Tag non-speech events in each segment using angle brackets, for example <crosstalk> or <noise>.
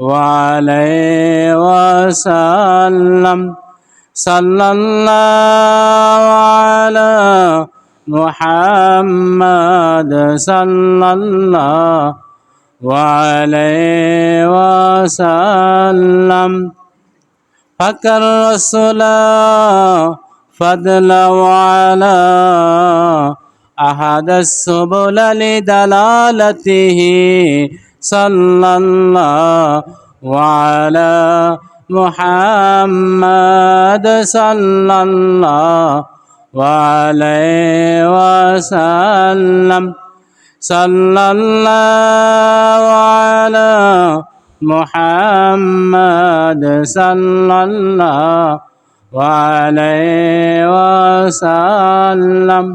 وعليه وسلم. صلى الله على محمد. صلى الله وعليه وسلم. فكر الرسول فضلا على أحد السبل لدلالته. صلى الله وعلى محمد صلى الله وعليه وسلم صلى الله على محمد صلى الله وعليه وسلم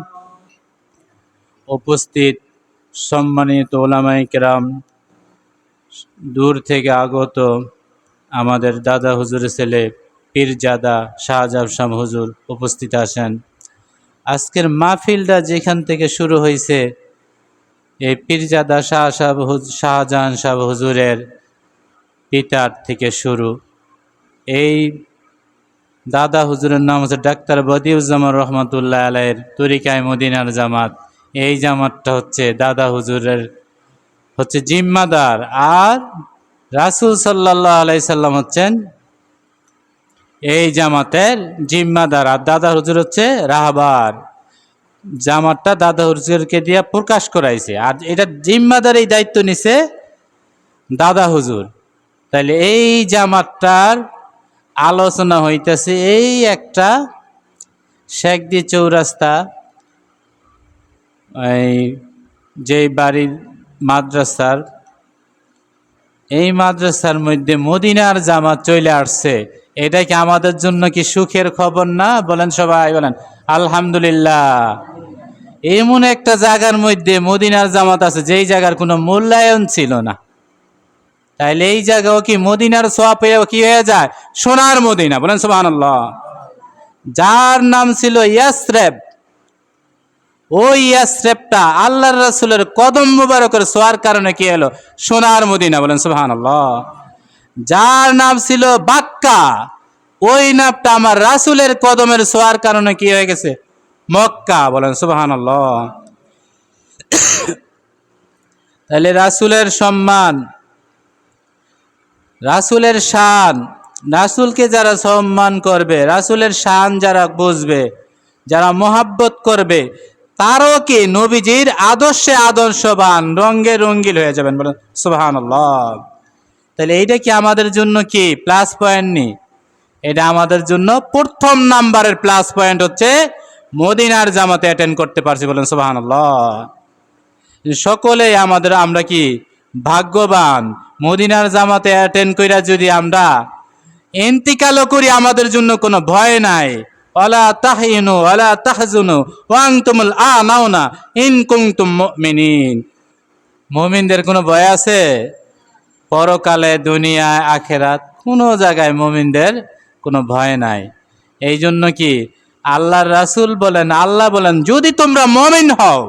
উপস্থিত সম্মানিত ওলামাই কেরাম দূর থেকে আগত আমাদের দাদা হুজুরের ছেলে পীরজাদা শাহজাব শাম হুজুর উপস্থিত আসেন আজকের মাহফিলটা যেখান থেকে শুরু হয়েছে, এই পীরজাদা শাহ সাহ শাহজাহান শাহ হুজুরের পিতার থেকে শুরু। এই দাদা হুজুরের নাম হচ্ছে ডাক্তার বদিউজ্জামান রহমতুল্লাহ আলাইয়ের তরিকায় মদিনার জামাত। এই জামাতটা হচ্ছে দাদা হুজুরের হচ্ছে জিম্মাদার। আর রাসুল সাল্লাহ আলাই সাল্লাম হচ্ছেন এই জামাতের জিম্মাদার। আর দাদা হুজুর হচ্ছে রাহবার। জামাতটা দাদা হুজুরকে দিয়ে প্রকাশ করাইছে। আর এটা জিম্মাদার এই দায়িত্ব নিছে দাদা হুজুর। তাহলে এই জামাতটার আলোচনা হইতেছে এই একটা শেখদি চৌরাস্তা, এই যে বাড়ির মাদ্রাসার, এই মাদ্রাসার মধ্যে মদিনার জামাত চলে আসছে। এটা কি আমাদের জন্য কি সুখের খবর না? বলেন সবাই, বলেন। আলহামদুলিল্লাহ। এমন একটা জায়গার মধ্যে মদিনার জামাত আছে, যেই জায়গার কোনো মূল্যায়ন ছিল না। তাইলে এই জায়গাও কি মদিনার সোয়া পেয়ে কি হয়ে যায়? সোনার মদিনা, বলেন সোহান যার নাম ছিল ইয়াসরেব। ওই ইয়াসরেবটা আল্লাহর রাসুলের কদম মুবারকের সোয়ার কারণে কি এলো সোনার মদিনা, বলেন সোহান যার নাম ছিল বাক্কা। ওই নামটা আমার রাসুলের কদমের সোয়ার কারণে কি হয়ে গেছে? মক্কা, বলেন সুবাহান তাহলে রাসুলের সম্মান, রাসুলের শান, রাসুলকে যারা সম্মান করবে, রাসুলের শান যারা বুঝবে, যারা মোহাব্বত করবে তারও কি নবীজির আদর্শে আদর্শবান রঙ্গে রঙ্গিল হয়ে যাবেন। বলেন সুবাহান তাহলে এইটা কি আমাদের জন্য কি প্লাস পয়েন্ট নেই এটা আমাদের জন্য প্রথম নাম্বারের প্লাস পয়েন্ট হচ্ছে মদিনার জামাতে অ্যাটেন্ড করতে পারছি, বলেন সুবাহান সকলেই আমাদের, আমরা কি ভাগ্যবান মদিনার জামাতে অ্যাটেন্ড কইরা যদি আমরা এন্তিকালও করি, আমাদের জন্য কোনো ভয় নাই। ওলা তাহিনু ওলা তাহজুনু, ওয়াং তুমুল আ নাও না ইন কুংতুম মিনিন মমিনদের কোনো ভয় আছে? পরকালে, দুনিয়ায়, আখেরাত, কোনো জায়গায় মমিনদের কোনো ভয় নাই। এই জন্য কি আল্লাহর রাসুল বলেন, আল্লাহ বলেন, যদি তোমরা মমিন হও,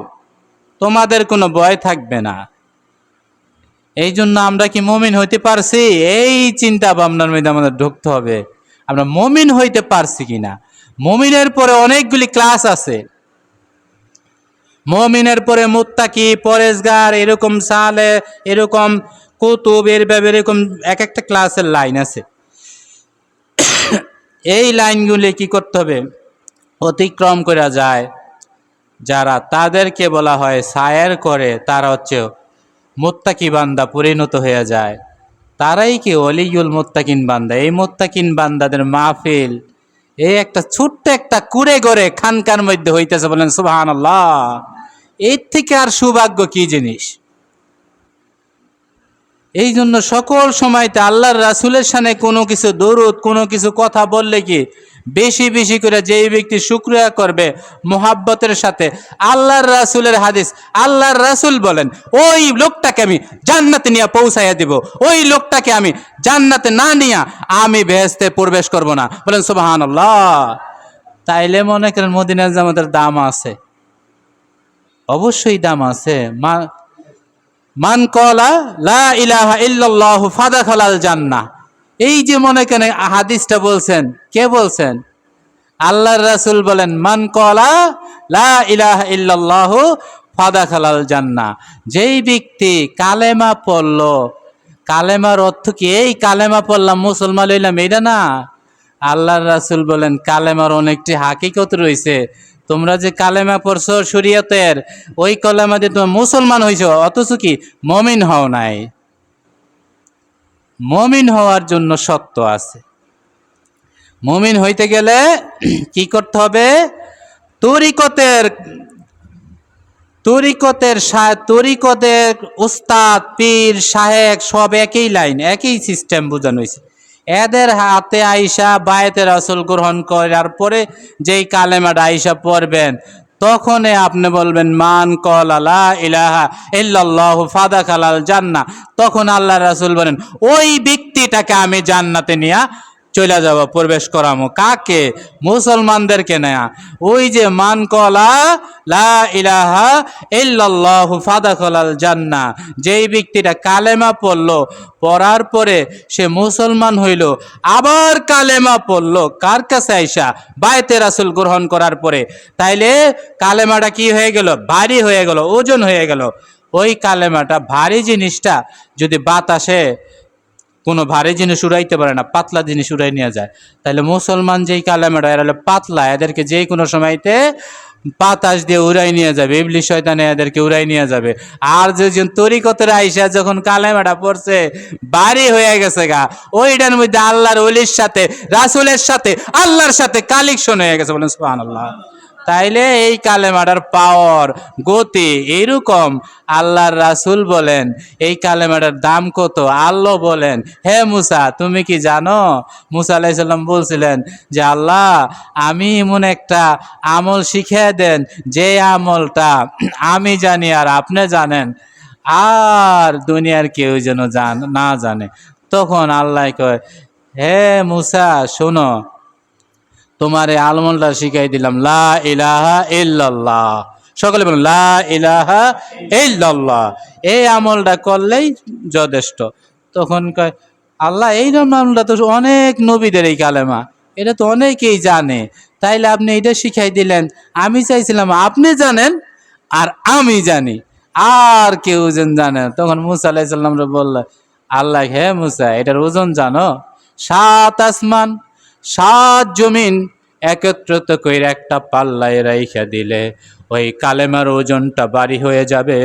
তোমাদের কোনো ভয় থাকবে না। এই জন্য আমরা কি মমিন হইতে পারছি? এই চিন্তা ভাবনার মধ্যে আমাদের ঢুকতে হবে। আমরা মমিন হইতে পারছি কিনা? মমিনের পরে অনেকগুলি ক্লাস আছে। মমিনের পরে মুত্তাকি, পরেশগার, এরকম সালে, এরকম কুতুব, এর ব্যাপারে এরকম এক একটা ক্লাসের লাইন আছে। এই লাইনগুলি কি করতে হবে? অতিক্রম করা যায়। যারা তাদেরকে বলা হয় সায়ের করে, তারা হচ্ছে মোত্তাকি বান্দা পরিণত হয়ে যায়। তারাই কি অলিগুল মোত্তাকিন বান্দা? এই মোত্তাকিন বান্দাদের মাহফিল এই একটা ছোট্ট একটা কুড়ে গড়ে খানকার মধ্যে হইতেছে বলেন সুবাহান আল্লাহ এর থেকে আর সৌভাগ্য কি জিনিস? এই জন্য সকল সময়তে আল্লাহর রাসুলের সামনে কোনো কিছু দরুদ, কোনো কিছু কথা বললে কি বেশি বেশি করে যেই ব্যক্তি শুক্রিয়া করবে মোহাব্বতের সাথে, আল্লাহর রাসুলের হাদিস, আল্লাহর রাসুল বলেন, ওই লোকটাকে আমি জান্নাতে নিয়ে পৌঁছাইয়া দিব, ওই লোকটাকে আমি জান্নাতে না নিয়ে আমি বেহেস্তে প্রবেশ করব না। বলেন সুবাহান আল্লাহ তাইলে মনে করেন মদিনার জামাতের দাম আছে। অবশ্যই দাম আছে। মা মান কলা, লা ইলাহা ইল্লাল্লাহু ফাদাখালাল জান্নাহ। এই যে মনে কেন হাদিসটা বলছেন, কে বলছেন? আল্লাহর রাসুল বলেন, মান কলা, লা ইলাহা ফাদা খালাল জান্নাহ। যেই ব্যক্তি কালেমা পড়ল, কালেমার অর্থ কি? এই কালেমা পড়লাম, মুসলমান হইলাম, এটা না। আল্লাহর রাসুল বলেন, কালেমার অনেকটি হাকিকত রয়েছে। তোমরা যে কালেমা পড়ছো শরীয়তের, ওই কালেমা দিয়ে তোমরা মুসলমান হইছো, অথচ কি? মমিন হও নাই। মমিন হওয়ার জন্য সত্য আছে। মমিন হইতে গেলে <clears throat> কি করতে হবে? তরিকতের তরিকতের তরিকতের উস্তাদ, পীর শাহেক সব একই লাইন, একই সিস্টেম বোঝানো হয়েছে এদের হাতে আইসা বায়েতে রসুল গ্রহণ করার পরে যেই কালেমাটা আইসা পড়বেন, তখনই আপনি বলবেন, মান কল আলা ইলাহা ইল্লাল্লাহু ফাদা খালাল জান্না তখন আল্লাহ রাসুল বলেন, ওই ব্যক্তিটাকে আমি জান্নাতে নিয়া চলে যাব, প্রবেশ করামো। কাকে? মুসলমানদেরকে নেয়া। ওই যে মান কলা লা ইলাহা ইল্লাল্লাহু ফাদাখালাল জান্না যেই ব্যক্তিটা কালেমা পড়ল, পড়ার পরে সে মুসলমান হইল, আবার কালেমা পড়ল। কার কাছে আইসা? বায়তে রাসুল গ্রহণ করার পরে। তাইলে কালেমাটা কি হয়ে গেল? ভারী হয়ে গেল, ওজন হয়ে গেল। ওই কালেমাটা ভারী জিনিসটা যদি বাতাসে কোনো ভারী জিনিস উড়াইতে পারে না, পাতলা জিনিস উড়াই নিয়ে যায়। তাহলে মুসলমান যেই কালেমাটা, এরা পাতলা, এদেরকে যেই কোনো সময়তে বাতাস দিয়ে উড়াই নিয়ে যাবে ইবলি শয়তানে এদেরকে উড়াই নিয়ে যাবে। আর যে যে তরিকতের আইসা যখন কালেমাটা পড়ছে, বাড়ি হয়ে গেছে গা। ওইটার মধ্যে আল্লাহর অলির সাথে, রাসুলের সাথে, আল্লাহর সাথে কালেকশন হয়ে গেছে বলেন সুবহান আল্লাহ তাইলে এই কালেমাটার পাওয়ার গতি এইরকম আল্লাহর রাসূল বলেন। এই কালেমাটার দাম কত? আল্লাহ বলেন, হে মুসা, তুমি কি জানো? মুসা আলাইসাল্লাম বলছিলেন যে, আল্লাহ, আমি এমন একটা আমল শিখিয়ে দেন, যে আমলটা আমি জানি আর আপনি জানেন। আর দুনিয়ার কেউ যেন জান, না জানে। তখন আল্লাহ কয়, হে মুসা, শোনো তোমার এই আলমলটা শিখাই দিলাম, লা ইলাহা ইল্লাল্লাহ। সকলে বলুন, লা ইলাহা ইল্লাল্লাহ। এই আমলটা করলেই যথেষ্ট। তখন কয়, আল্লাহ এই আমলটা তো অনেক নবীদের এই কালেমা। এটা তো অনেকেই জানে। তাইলে আপনি এটা শিখাই দিলেন। আমি চাইছিলাম আপনি জানেন, আর আমি জানি। আর কেউ যেন জানে। তখন মুসা আলাইসাল্লামরা বলল, আল্লাহ, হে মুসা, এটার ওজন জানো? সাত আসমান সাত জমিন একত্রিত করে একটা পাল্লায় রাইখা দিলে ওই কালেমার ওজনটা বাড়ি হয়ে যাবে।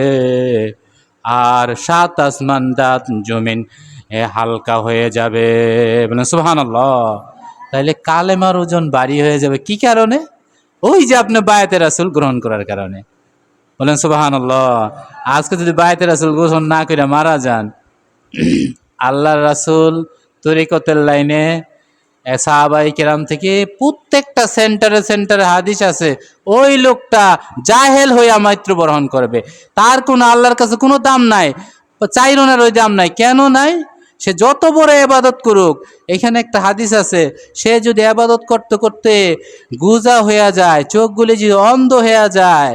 আর সাত আসমান দাত জমিন হালকা হয়ে যাবে। মানে সুহান তাইলে কালেমার ওজন বাড়ি হয়ে যাবে কি কারণে? ওই যে আপনি বায়াতে রাসুল গ্রহণ করার কারণে। বলেন সুবাহান আজকে যদি বায়াতে রাসুল গ্রহণ না করে মারা যান, <clears throat> আল্লাহর রাসুল তরিকতের লাইনে সাহাবাই কেরাম থেকে প্রত্যেকটা সেন্টারে সেন্টারে হাদিস আছে, ওই লোকটা জাহেল হইয়া মৃত্যুবরণ করবে। তার কোনো আল্লাহর কাছে কোনো দাম নাই চাইরোনার ওই দাম নাই। কেন নাই? সে যত বড় এবাদত করুক, এখানে একটা হাদিস আছে, সে যদি আবাদত করতে করতে গুজা হইয়া যায়, চোখগুলি যদি অন্ধ হইয়া যায়,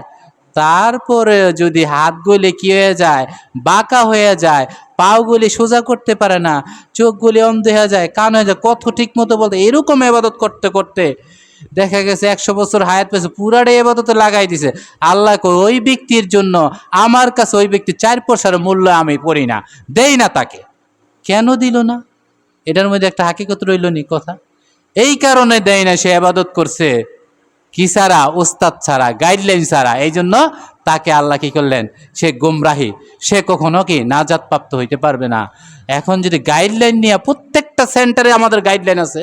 তারপরে যদি হাতগুলি কি হয়ে যায়? বাঁকা হয়ে যায় পাওগুলি সোজা করতে পারে না চোখগুলি অন্ধ হয়ে যায় কান হয়ে যায় কত ঠিক মতো বলতে এরকম এবাদত করতে করতে দেখা গেছে একশো বছর হায়াত পেয়েছে পুরাটাই এবাদতে লাগাই দিছে। আল্লাহ কই, ওই ব্যক্তির জন্য আমার কাছে ওই ব্যক্তি চার পয়সার মূল্য আমি পড়ি না দেই না তাকে। কেন দিল না? এটার মধ্যে একটা হাকিকত রইল নি কথা। এই কারণে দেয় না সে আবাদত করছে। কি ছাড়া, ওস্তাদ ছাড়া গাইডলাইন ছাড়া এই জন্য তাকে আল্লাহ কি করলেন? সে গুমরাহি। সে কখনো কি নাজাত প্রাপ্ত হইতে পারবে না। এখন যদি গাইডলাইন নিয়ে প্রত্যেকটা সেন্টারে আমাদের গাইডলাইন আছে,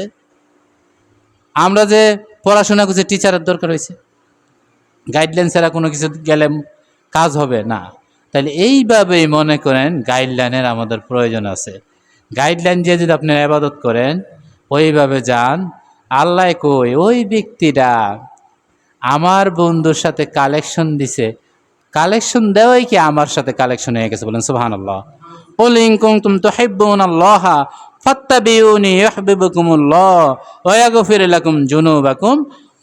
আমরা যে পড়াশোনা করছি টিচারের দরকার হয়েছে। গাইডলাইন ছাড়া কোনো কিছু গেলে কাজ হবে না। তাহলে এইভাবেই মনে করেন গাইডলাইনের আমাদের প্রয়োজন আছে। গাইডলাইন দিয়ে যদি আপনি আবাদত করেন, ওইভাবে যান, আল্লাহ কই, ওই ব্যক্তিটা আমার বন্ধুর সাথে কালেকশন দিছে। কালেকশন দেওয়াই কি আমার সাথে কালেকশন হয়ে গেছে বলেন সুহান আল্লাহ ওলিংকুম তুম তো হেব্বুন আল্লাহ ফত্তাবিউনি ইহবিবুকুমুল্লাহ ওয়াগফির লাকুম জুনুবাকুম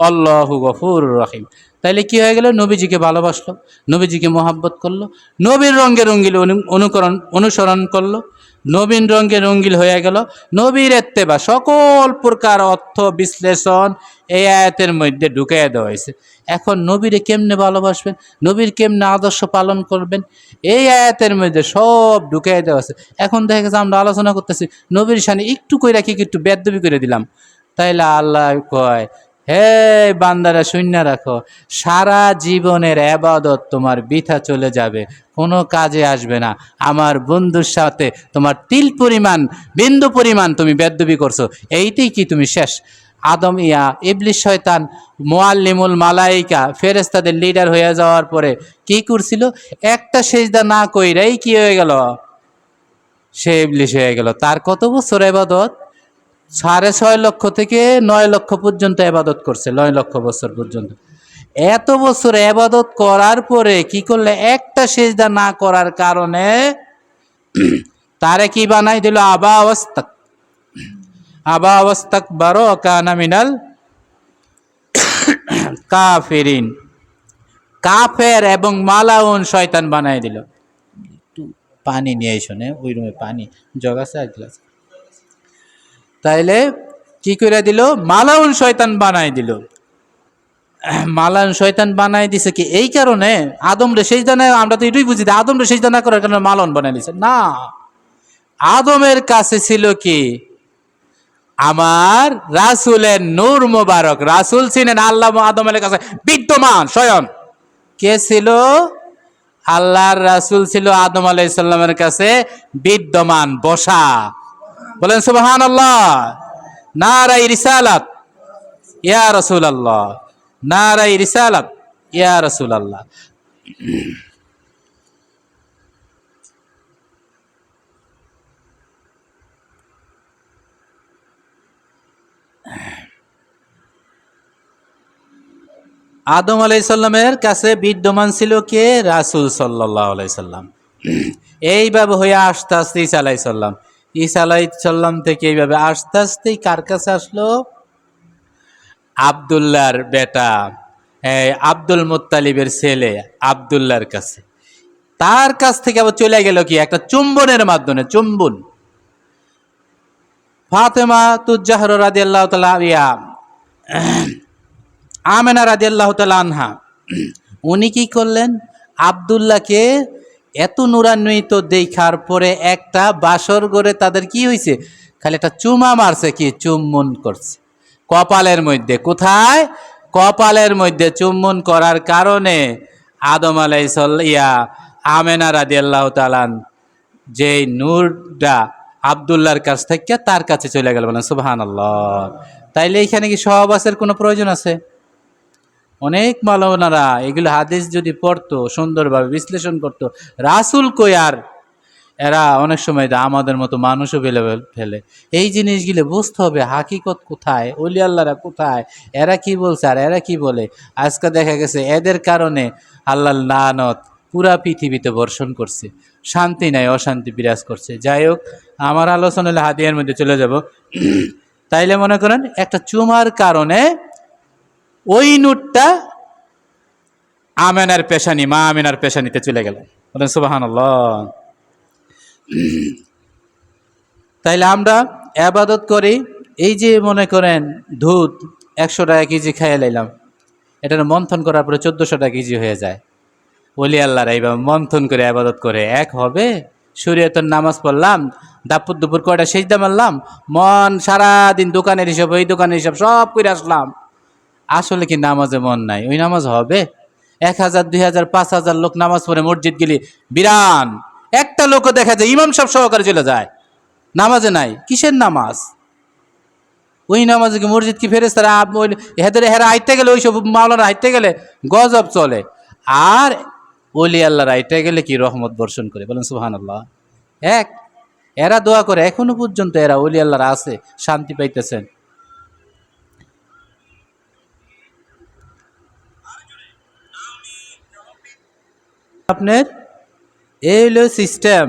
আল্লাহু গফুর রহিম। তাইলে কি হয়ে গেল? নবীজিকে ভালোবাসলো, নবীজিকে মোহাব্বত করল, নবীর রঙ্গে রঙ্গিল অনুকরণ, অনুসরণ করল। নবীন রঙে রঙ্গিল হয়ে গেল। নবীর এত্তেবা সকল প্রকার অর্থ বিশ্লেষণ এই আয়াতের মধ্যে ঢুকাইয়া দেওয়া হয়েছে। এখন নবীরে কেমনে ভালোবাসবেন? নবীর কেমনে আদর্শ পালন করবেন? এই আয়াতের মধ্যে সব ঢুকাইয়া দেওয়া আছে এখন দেখা গেছে আমরা আলোচনা করতেছি, নবীর সামনে একটু করে রাখি একটু বেদবি করে দিলাম। তাইলে আল্লাহ কয় হে বান্দারা শূন্য রাখো। সারা জীবনের আবাদত তোমার বৃথা চলে যাবে, কোনো কাজে আসবে না। আমার বন্ধুর সাথে তোমার তিল পরিমাণ, বিন্দু পরিমাণ তুমি বেদবি করছ, এইটাই কি তুমি শেষ? আদম ইয়া ইবলিশ শয়তান মোয়াল্লিমুল মালাইকা ফেরেস্তাদের লিডার হয়ে যাওয়ার পরে কি করছিল? একটা সেজদা না কইরাই কি হয়ে গেল? সে ইবলিশ হয়ে গেল। তার কত বছর এবাদত সাড়ে ছয় লক্ষ থেকে নয় লক্ষ পর্যন্ত এবাদত করছে, নয় লক্ষ বছর পর্যন্ত। এত বছর এবাদত করার পরে কি করলে একটা সেজদা না করার কারণে তারে কি বানাই দিল? আবা অবস্থা। আবা অবস্থাক বারো কানা মিনাল কাফেরিন। কাফের এবং মালাউন শয়তান বানাই দিল। একটু পানি নিয়ে শোনে ওই রুমে পানি, জগ আছে এক গ্লাস। তাইলে কি করে দিল? মালাউন শয়তান বানাই দিল। মালাউন শয়তান বানাই দিছে কি এই কারণে আদম রে সেই জানে আমরা তো এটাই বুঝি যে আদম রে সেই জানা করার কারণে মালাউন বানাই দিছে। না, আদমের কাছে ছিল কি? আমার রাসুলের নূর মোবারক। রাসুল ছিলেন আল্লাহ আদমের কাছে বিদ্যমান, স্বয়ং। কে ছিল? আল্লাহর রাসুল ছিল আদম আলাইসাল্লামের কাছে বিদ্যমান, বসা। বলেন সুবাহান আল্লাহ নারাই রিসালাত, ইয়া রসুল আল্লাহ নারাই রিসালাত, ইয়া রসুল আল্লাহ আদম আলাইসাল্লামের কাছে বিদ্যমান ছিল কে? রাসুল সাল্লাহ আলাইসাল্লাম এইভাবে হয়ে আস্তে আস্তে ঈসা আলাইসাল্লাম ঈসা আলাইসাল্লাম থেকে এইভাবে আস্তে আস্তেই কার কাছে আসলো? আবদুল্লাহর বেটা আব্দুল মুত্তালিবের ছেলে আবদুল্লাহর কাছে। তার কাছ থেকে আবার চলে গেল কি? একটা চুম্বনের মাধ্যমে, চুম্বন। ফাতেমা তুজাহর রাদি আল্লাহ ইয়া আমেনা রাজি আল্লাহ তালা আনহা, উনি কি করলেন? আবদুল্লাহকে এত নুরান্বিত দেখার পরে একটা বাসর গড়ে তাদের কি হয়েছে খালি একটা চুমা মারছে কি? চুম্বন করছে। কপালের মধ্যে, কোথায়? কপালের মধ্যে চুম্বন করার কারণে আদম আলাই ইয়া আমেনা রাদি আল্লাহ তালান যে নূরটা আবদুল্লাহর কাছ থেকে তার কাছে চলে গেল। বলেন সুবাহান আল্লাহ তাইলে এখানে কি সহবাসের কোনো প্রয়োজন আছে? অনেক মালনারা এগুলো হাদিস যদি পড়তো, সুন্দরভাবে বিশ্লেষণ করতো, রাসুল কয়ার এরা অনেক সময় আমাদের মতো মানুষও ফেলে ফেলে। এই জিনিসগুলো বুঝতে হবে, হাকিকত কোথায় অলি আল্লাহরা কোথায়, এরা কি বলছে আর এরা কি বলে? আজকে দেখা গেছে এদের কারণে আল্লাহ নানত পুরা পৃথিবীতে বর্ষণ করছে, শান্তি নাই, অশান্তি বিরাজ করছে। যাই হোক, আমার আলোচনা হলে হাতিয়ার মধ্যে চলে যাব। তাইলে মনে করেন একটা চুমার কারণে ওই নোটটা আমেনার পেশানি, মা আমেনার পেশানিতে চলে গেল। সুবাহান তাইলে আমরা আবাদত করি, এই যে মনে করেন দুধ একশো টাকা কেজি খাইয়ে লাইলাম এটা মন্থন করার পরে চোদ্দোশো টাকা কেজি হয়ে যায়। ওলি আল্লাহরা এইভাবে মন্থন করে আবাদত করে, এক হবে শরীয়তের নামাজ পড়লাম, দাপুর দুপুর কয়টা সেজদা মারলাম, মন সারা দিন দোকানের হিসাব, ওই দোকানের হিসাব সব করে আসলাম। আসলে কি নামাজে মন নাই? ওই নামাজ হবে? এক হাজার, দুই হাজার, পাঁচ হাজার লোক নামাজ পড়ে মসজিদ গেলি বিরান। একটা লোকও দেখা যায়, ইমাম সব সহকারে চলে যায়। নামাজে নাই। কিসের নামাজ? ওই নামাজে কি মসজিদ কি ফেরেস তারা হেদের হেরা আইতে গেলে, ওইসব মাওলানা আইতে গেলে গজব চলে। আর ওলি আল্লাহ রাইতে গেলে কি রহমত বর্ষণ করে? বলেন সুহান আল্লাহ এক। এরা দোয়া করে, এখনও পর্যন্ত এরা ওলি আল্লাহরা আছে, শান্তি পাইতেছেন। আপনার? এই হলো সিস্টেম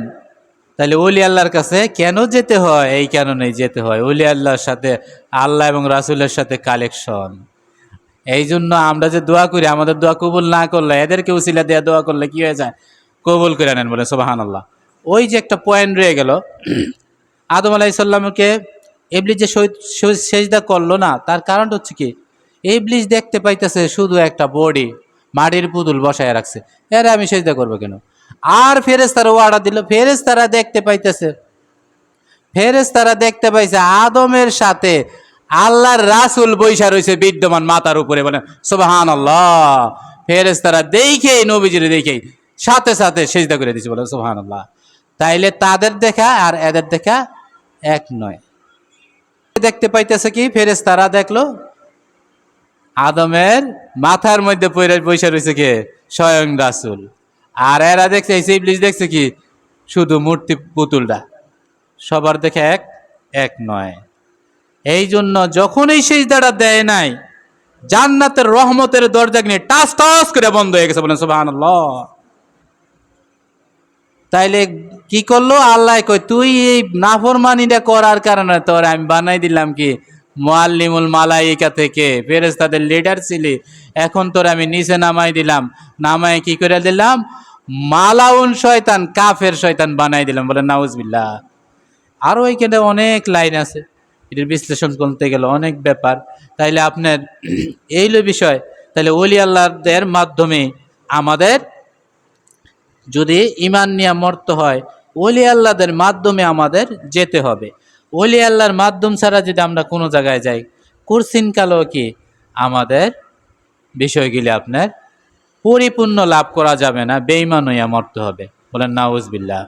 তাহলে ওলি আল্লাহর কাছে কেন যেতে হয়? এই কারণেই যেতে হয়। ওলি আল্লাহর সাথে, আল্লাহ এবং রাসুলের সাথে কালেকশন এই জন্য আমরা যে দোয়া করি, আমাদের দোয়া কবুল না করলে, এদেরকে উসিলা দেওয়া দোয়া করলে কি হয়ে যায়? কবুল করে নেন বলে সোবাহান আল্লাহ ওই যে একটা পয়েন্ট রয়ে গেল, আদম আলাইসাল্লামকে এবলিস যে সেজদা করল না, তার কারণটা হচ্ছে কি? এবলিস দেখতে পাইতেছে শুধু একটা বডি মাটির পুতুল বসায় রাখছে। এরা আমি সেজদা করব কেন? আর ফেরেস তারা অর্ডার দিল ফেরেস তারা দেখতে পাইতেছে। ফেরেস তারা দেখতে পাইছে আদমের সাথে আল্লাহর রাসুল বৈশা রয়েছে বিদ্যমান মাতার উপরে বলে সোবাহান আল্লাহ ফেরেস তারা দেখেই, নবীজিরে দেখেই সাথে সাথে সেজদা করে দিচ্ছে বলে সোবাহান আল্লাহ তাইলে তাদের দেখা আর এদের দেখা এক নয়। দেখতে পাইতেছে কি ফেরেস তারা দেখল আদমের মাথার মধ্যে পড়ে বসে রয়েছে কে? স্বয়ং রাসুল। আর এরা দেখছে, এই ইবলিস দেখছে কি? শুধু মূর্তি পুতুলটা। সবার দেখে এক এক নয়। এই জন্য যখনই সেই দাঁড়া দেয় নাই, জান্নাতের রহমতের দরজা নিয়ে টাস টাস করে বন্ধ হয়ে গেছে বলেন সুবাহ তাইলে কি করল? আল্লাহ কই তুই এই নাফরমানিটা করার কারণে তোর আমি বানাই দিলাম কি? মোয়াল্লিমুল মালাইকা থেকে। ফেরেস্তাদের লিডার ছিলি। এখন তোর আমি নিচে নামাই দিলাম। নামাই কি করে দিলাম? মালাউন শয়তান, কাফের শয়তান বানাই দিলাম বলে নাউজবিল্লাহ। আরও এইখানে অনেক লাইন আছে। এটির বিশ্লেষণ করতে গেলে অনেক ব্যাপার। তাইলে আপনার <clears throat> এইলো বিষয়। তাহলে ওলি আল্লাহদের মাধ্যমে আমাদের যদি ইমান নিয়ে মরতে হয়, ওলি আল্লাহদের মাধ্যমে আমাদের যেতে হবে। ওলি আল্লাহর মাধ্যম ছাড়া যদি আমরা কোনো জায়গায় যাই, কুরসিন কালো কি আমাদের বিষয়গুলি আপনার পরিপূর্ণ লাভ করা যাবে না বেইমান হইয়া মরতে হবে। বলেন নাউজবিল্লা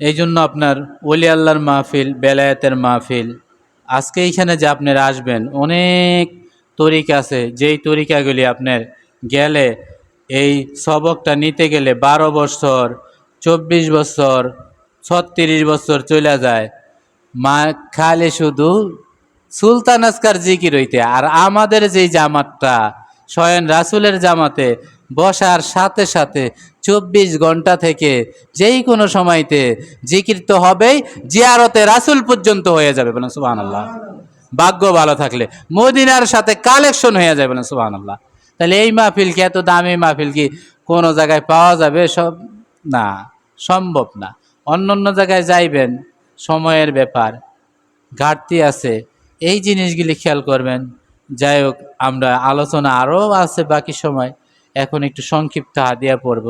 এই জন্য আপনার ওলি আল্লাহর মাহফিল, বেলায়েতের মাহফিল, আজকে এইখানে যে আপনারা আসবেন, অনেক তরিকা আছে। যেই তরিকাগুলি আপনার গেলে, এই সবকটা নিতে গেলে বারো বছর, চব্বিশ বছর ছত্রিশ বছর চলে যায়। মা খালে শুধু সুলতান আসকার জিকির হইতে, আর আমাদের যেই জামাতটা, স্বয়ং রাসুলের জামাতে বসার সাথে সাথে চব্বিশ ঘণ্টা থেকে যেই কোনো সময়তে জিকির তো হবেই, জিয়ারতে রাসুল পর্যন্ত হয়ে যাবে বলেন সুবাহ আল্লাহ ভাগ্য ভালো থাকলে, মদিনার সাথে কালেকশন হয়ে যাবে বলেন সুবাহ আল্লাহ তাহলে এই মাহফিল কি, এত দামি মাহফিল কি কোনো জায়গায় পাওয়া যাবে? সব না, সম্ভব না। অন্য অন্য জায়গায় যাইবেন, সময়ের ব্যাপার। ঘাটতি আছে। এই জিনিসগুলি খেয়াল করবেন। যাই হোক, আমরা আলোচনা আরও আছে বাকি সময়। এখন একটু সংক্ষিপ্ত হাদিয়া পড়ব।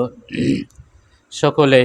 সকলে